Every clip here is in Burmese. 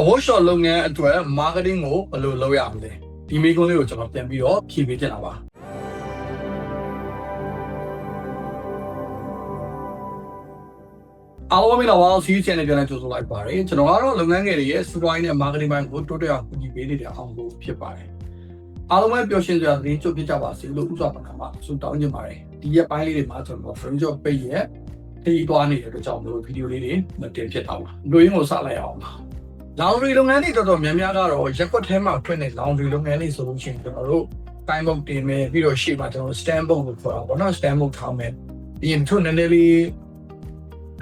အဝတ်ရှော့လုပ်ငန်းအတွက် marketing ကိုဘယ်လိုလုပ်ရမလဲဒီမိကုန်းလေးကိုကျွန်တော်ပြန်ပြီးတော့ဖြည့်ပေးချင်တာပါအားလုံးမင်္ဂလာပါစီးချန်နယ်ပြန်လည်ကြိုဆိုလိုက်ပါတယ်ကျွန်တော်ကတော့လုပ်ငန်းငယ်တွေရဲ့စီးပွားရေးနဲ့ marketing ဘိုင်းကိုတိုးတက်အောင်ကူညီပေးနေတဲ့အောင်ကိုဖြစ်ပါတယ်အားလုံးပဲပျော်ရွှင်ကြတဲ့ကြိုဖြစ်ကြပါစေလို့ဥစွာပနာမှာဆုတောင်းချင်ပါတယ်ဒီရက်ပိုင်းလေးတွေမှာကျွန်တော် frame job ပိတ်ရဲ့ခရီးသွားနေတဲ့အတွက်ကြောင့်မလို့ဗီဒီယိုလေးတွေမတင်ဖြစ်တော့ပါလူရင်းကိုစလိုက်အောင်ပါ လောင်ဒရီလုပ်ငန်းတွေတော်တော်များများကတော့ရက်ကွက်ထဲမှာဖွင့်တဲ့လောင်ဒရီလုပ်ငန်းတွေဆိုလို့ရှိရင်ကျွန်တော်တို့ time book တင်မယ်ပြီးတော့ရှေ့မှာကျွန်တော်တို့ stand book ကိုခေါ်တာပေါ့နော် stand book ထောင်းမယ်ပြီးရင်သူနည်းနည်းလေး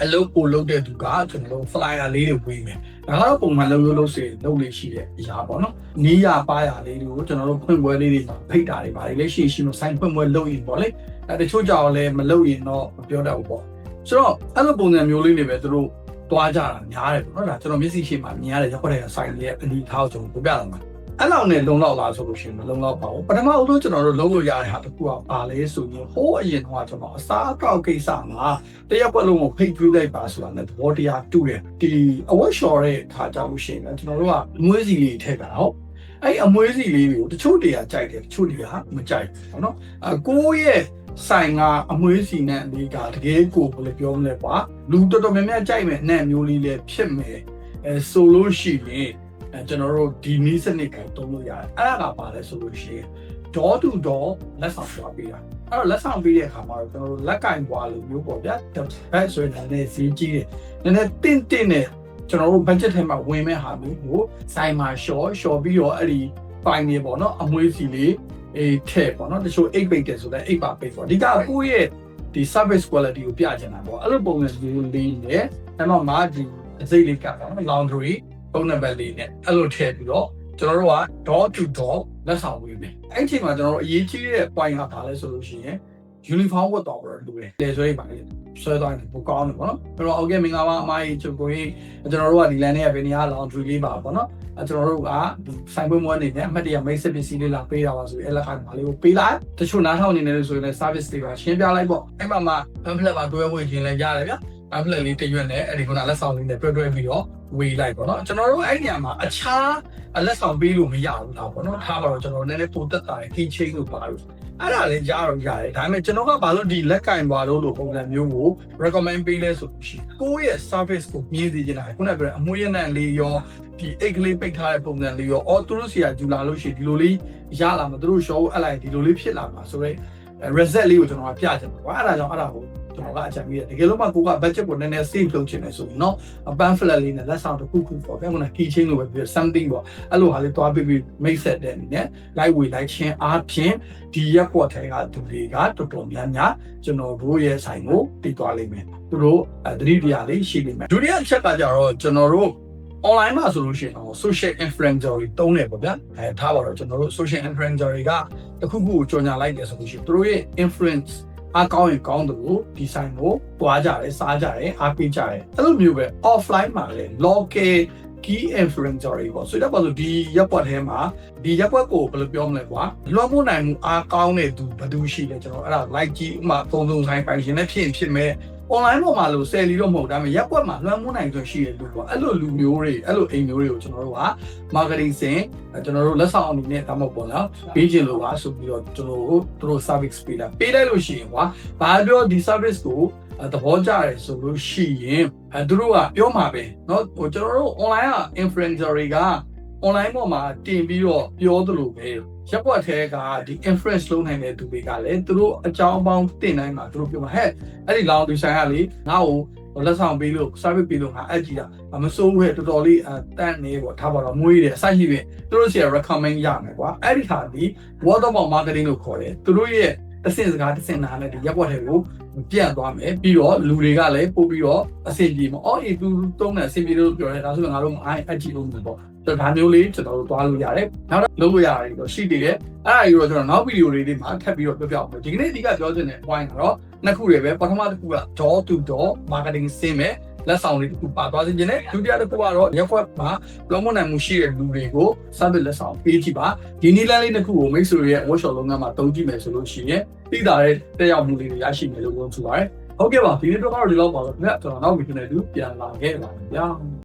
အလုပ်ကိုလုပ်တဲ့သူကကျွန်တော်တို့ flyer လေးတွေဝေးမယ်ဒါကတော့ပုံမှန်လုပ်လို့လုပ်စေလုပ်လေးရှိတဲ့အရာပေါ့နော်နီးရပါရလေးတွေကိုကျွန်တော်တို့ဖွင့်ပွဲလေးတွေဖိတ်တာတွေပါတယ်လေရှိရှိမဆိုင်ဖွင့်ပွဲလုပ်ရင်ပေါ့လေအဲတချို့ကြောင်လည်းမလုပ်ရင်တော့မပြောတတ်ဘူးပေါ့ဆိုတော့အဲ့လိုပုံစံမျိုးလေးတွေပဲသူတို့ တွားကြတာများတယ်ပေါ့နော်ဒါကျွန်တော်မျက်စိရှိမှမြင်ရတဲ့ရက်ခွက်တဲ့ဆိုင်လေးရဲ့အနီထားကိုကျွန်တော်ပြပြလာမှာအဲ့လောက်နဲ့လုံလောက်လားဆိုလို့ရှိရင်မလုံလောက်ပါဘူးပထမအဆုံးကျွန်တော်တို့လုံးလို့ရတဲ့ဟာတစ်ခုကပါလဲဆိုရင်ဟိုးအရင်ကကျွန်တော်အစားအသောက်ကိစ္စမှာတရက်ပွက်လုံးကိုဖိတ်ပြလိုက်ပါဆိုတာနဲ့သဘောတရားတူတယ်ဒီအဝတ်လျှော်တဲ့ခါကြောင့်ရှိရင်ကျွန်တော်တို့ကအမွေးစီလေးထည့်တာဟုတ် အဲ့အမွေးစီလေးတွေကိုတချို့တွေကကြိုက်တယ်တချို့တွေကမကြိုက်ဘူးเนาะအကိုရဲ့ဆိုင်ကအမွေးစီနဲ့အလေးကတကယ်ကိုဘယ်လိုပြောမလဲကွာလူတော်တော်များများကြိုက်မယ်နဲ့မျိုးလေးလည်းဖြစ်မယ်အဲဆိုလို့ရှိရင်အဲကျွန်တော်တို့ဒီနည်းစနစ်ကိုသုံးလို့ရတယ်အဲ့ဒါကပါလဲဆိုလို့ရှိရင် door to door လက်ဆောင်ပြပေးတာအဲ့တော့လက်ဆောင်ပေးတဲ့အခါမှာတော့ကျွန်တော်တို့လက်ကင်ပွားလို့မျိုးပေါ့ဗျာဘက်ဆိုရင်လည်းဈေးကြီးတယ်နည်းနည်းတင့်တင့်နဲ့ ကျွန်တော်တို့ budget ထဲမှာဝင်မဲ့ဟာမျိုးကိုဆိုင်မှာ short short ပြီးတော့အဲ့ဒီပိုင်နေပေါ့နော်အမွေးစီလေးအေးထဲပေါ့နော်တချို့8 bait တယ်ဆိုတော့8ပါ bait ပေါ့အဓိကကိုယ့်ရဲ့ဒီ service quality ကိုပြချင်တာပေါ့အဲ့လိုပုံစံမျိုးလေးနဲ့အဲ့တော့မာဒီအစိတ်လေးကပေါ့နော် laundry ပုံနံပါတ်လေးနဲ့အဲ့လိုထည့်ပြီးတော့ကျွန်တော်တို့က door to door လက်ဆောင်ဝေးမယ်အဲ့ဒီအချိန်မှာကျွန်တော်တို့အရေးကြီးတဲ့ point ကဘာလဲဆိုလို့ရှိရင် uniform ဝတ်တော်ပြီးတော့လူတယ်လေဆွဲပါလေ ဆွဲသွားတယ်ပိုကောင်းတယ်ပေါ့နော်အဲ့တော့ okay မင်္ဂလာပါအမကြီးချုပ်ကိုကြီးကျွန်တော်တို့ကဒီ line နဲ့ပဲနေရာ laundry လေးပါပေါ့နော်အဲကျွန်တော်တို့ကဆိုင်ပွဲမွေးအနေနဲ့အမှတ်တရမိတ်ဆက်ပစ္စည်းလေးလာပေးတာပါဆိုပြီးအဲ့လက်ခါမှာလေးကိုပေးလိုက်တချို့နားထောင်နေတယ်လို့ဆိုရင်လည်း service တွေပါရှင်းပြလိုက်ပေါ့အဲ့မှာမှ pamphlet ပါတွဲဝေခြင်းလည်းရတယ်ဗျ pamphlet လေးတရွက်နဲ့အဲ့ဒီခုနလက်ဆောင်လေးနဲ့တွဲတွဲပြီးတော့ဝေလိုက်ပေါ့နော်ကျွန်တော်တို့အဲ့ဒီညမှာအခြားလက်ဆောင်ပေးလို့မရဘူးလားပေါ့နော်ထားပါတော့ကျွန်တော်နည်းနည်းပိုတက်တာရ key chain လို့ပါလို့ အဲ့ဒါလည်းကြားတော့ရတယ်ဒါပေမဲ့ကျွန်တော်ကဘာလို့ဒီလက်ကင်ပါလို့လို့ပုံစံမျိုးကို recommend ပေးလဲဆိုလို့ရှိရင်ကိုယ့်ရဲ့ service ကိုမြင်သိချင်တာခုနကပြောတဲ့အမွှေးရနံလေးရောဒီအိတ်ကလေးပိတ်ထားတဲ့ပုံစံလေးရောအော်သူတို့စီကဂျူလာလို့ရှိရင်ဒီလိုလေးရလာမှာသူတို့ show အလိုက်ဒီလိုလေးဖြစ်လာမှာဆိုတော့ reset လေးကိုကျွန်တော်ကပြချင်တယ်ကွာအဲ့ဒါကြောင့်အဲ့ဒါကို ကျွန်တော်ကအကြံပေးတယ်တကယ်လို့မှကိုက budget ကိုနည်းနည်း save လုပ်ချင်တယ်ဆိုရင်နော်အပန်းဖလက်လေးနဲ့လက်ဆောင်တစ်ခုခုပေါ့ဗျာခုန key chain လိုပဲပြီး something ပေါ့အဲ့လိုဟာလေးသွားပြီးပြီး make set တဲ့အနေနဲ့ light weight light chain အားဖြင့်ဒီရက်ကွက်ထဲကသူတွေကတော်တော်များများကျွန်တော်တို့ရဲ့ဆိုင်ကိုတည်သွားလိမ့်မယ်သူတို့သတိတရားလေးရှိလိမ့်မယ်ဒုတိယအချက်ကကြတော့ကျွန်တော်တို့ online မှာဆိုလို့ရှိရင် social influencer တွေတုံးတယ်ပေါ့ဗျာအဲထားပါတော့ကျွန်တော်တို့ social influencer တွေကတခုခုကိုကြော်ညာလိုက်တယ်ဆိုလို့ရှိရင်သူတို့ရဲ့ influence အားကောင်းရင်ကောင်းတယ်လို့ဒီဆိုင်ကိုတွားကြတယ်စားကြတယ်အားပေးကြတယ်အဲ့လိုမျိုးပဲ offline မှာလည်း local key influencer တွေပေါ့ဆိုတော့ပါဆိုဒီရပ်ပွက်ထဲမှာဒီရပ်ပွက်ကိုဘယ်လိုပြောမလဲကွာလွှမ်းမိုးနိုင်မှုအားကောင်းတဲ့သူဘယ်သူရှိလဲကျွန်တော်အဲ့ဒါ like ကြီးဥမာသုံးသုံးဆိုင်ပိုင်ရှင်နဲ့ဖြစ်ရင်ဖြစ်မဲ့ online ပေါ်မှာလို့ဆယ်လီတော့မဟုတ်ဒါပေမဲ့ရက်ပွက်မှာလွှမ်းမိုးနိုင်စွမ်းရှိတဲ့လူပေါ့အဲ့လိုလူမျိုးတွေအဲ့လိုအိမ်မျိုးတွေကိုကျွန်တော်တို့က marketing စင်ကျွန်တော်တို့လက်ဆောင်အနေနဲ့ဒါမှမဟုတ်လားပေးခြင်းလို့ပါဆိုပြီးတော့ကျွန်တော်တို့တို့ service ပေးတာပေးလိုက်လို့ရှိရင်ကွာဘာပြောဒီ service ကိုသဘောကျတယ်ဆိုလို့ရှိရင်အဲသူတို့ကပြောမှာပဲเนาะဟိုကျွန်တော်တို့ online က influencer တွေက online ပေါ်မှာတင်ပြီးတော့ပြောသလိုပဲရက်ပွက်ထဲကဒီ influence လုပ်နိုင်တဲ့သူတွေကလည်းသူတို့အကြောင်းပေါင်းတင်နိုင်မှာသူတို့ပြောမှာဟဲ့အဲ့ဒီလောင်ဒီဆိုင်ကလေငါ့ကိုလက်ဆောင်ပေးလို့ service ပေးလို့ငါအကြည့်တာမစိုးဘူးဟဲ့တော်တော်လေးအတန့်နေပေါ့ထားပါတော့မွေးတယ်အစရှိပြီသူတို့စီက recommend ရမယ်ကွာအဲ့ဒီဟာဒီ word of mouth marketing လို့ခေါ်တယ်သူတို့ရဲ့အဆင့်စကားတစ်ဆင့်နာနဲ့ဒီရက်ပွက်ထဲကိုပြန့်သွားမယ်ပြီးတော့လူတွေကလည်းပို့ပြီးတော့အဆင်ပြေမှာအော်အေးသူတုံးတယ်အဆင်ပြေလို့ပြောတယ်ဒါဆိုရင်ငါတို့အိုင်းအကြည့်လို့မယ်ပေါ့ ကျွန်တော်ဒါမျိုးလေးကျွန်တော်တို့သွားလို့ရတယ်နောက်တော့လုပ်လို့ရတယ်တော့ရှိသေးတယ်အဲ့ဒါကြီးတော့ကျွန်တော်နောက်ဗီဒီယိုလေးတွေမှာထပ်ပြီးတော့ပြောပြအောင်ဒီကနေ့အဓိကပြောချင်တဲ့ point ကတော့နှစ်ခုတွေပဲပထမတစ်ခုက door to door marketing ဆင်းမယ်လက်ဆောင်လေးတစ်ခုပါသွားစေခြင်းနဲ့ဒုတိယတစ်ခုကတော့ရက်ွက်မှာလောမနိုင်မှုရှိတဲ့လူတွေကို service လက်ဆောင်ပေးကြည့်ပါဒီနည်းလမ်းလေးတစ်ခုကိုမိတ်ဆွေရဲ့ workshop လုပ်ငန်းမှာတုံးကြည့်မယ်ဆိုလို့ရှိရင်သိတာတဲ့တက်ရောက်မှုလေးတွေရရှိမယ်လို့ပြောချင်ပါတယ်ဟုတ်ကဲ့ပါဒီနေ့တော့ကတော့ဒီလောက်ပါတော့ခင်ဗျကျွန်တော်နောက်ဗီဒီယိုနဲ့တူပြန်လာခဲ့ပါမယ်ဗျာ